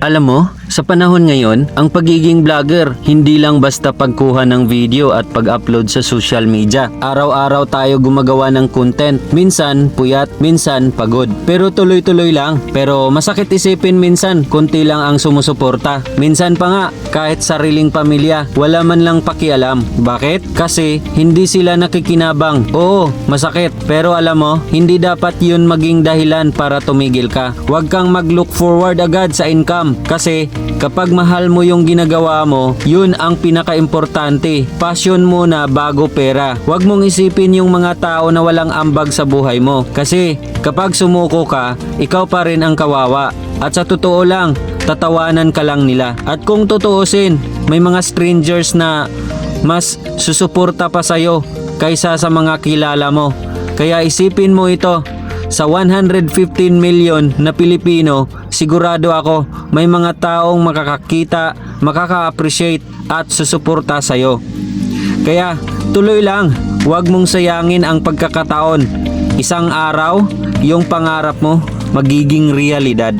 Alam mo, sa panahon ngayon, ang pagiging vlogger, hindi lang basta pagkuha ng video at pag-upload sa social media. Araw-araw tayo gumagawa ng content. Minsan, puyat, minsan, pagod. Pero tuloy-tuloy lang. Pero masakit isipin minsan, kunti lang ang sumusuporta. Minsan pa nga, kahit sariling pamilya, wala man lang pakialam. Bakit? Kasi hindi sila nakikinabang. Oo, masakit. Pero alam mo, hindi dapat yun maging dahilan para tumigil ka. Huwag kang mag-look forward agad sa income. Kasi kapag mahal mo yung ginagawa mo, yun ang pinaka-importante. Passion muna bago pera. Huwag mong isipin yung mga tao na walang ambag sa buhay mo. Kasi kapag sumuko ka, ikaw pa rin ang kawawa. At sa totoo lang, tatawanan ka lang nila. At kung tutuusin, may mga strangers na mas susuporta pa sa'yo kaysa sa mga kilala mo. Kaya isipin mo ito, sa 115 million na Pilipino, sigurado ako may mga taong makakakita, makaka-appreciate at susuporta sa'yo. Kaya tuloy lang, huwag mong sayangin ang pagkakataon. Isang araw, yung pangarap mo magiging realidad.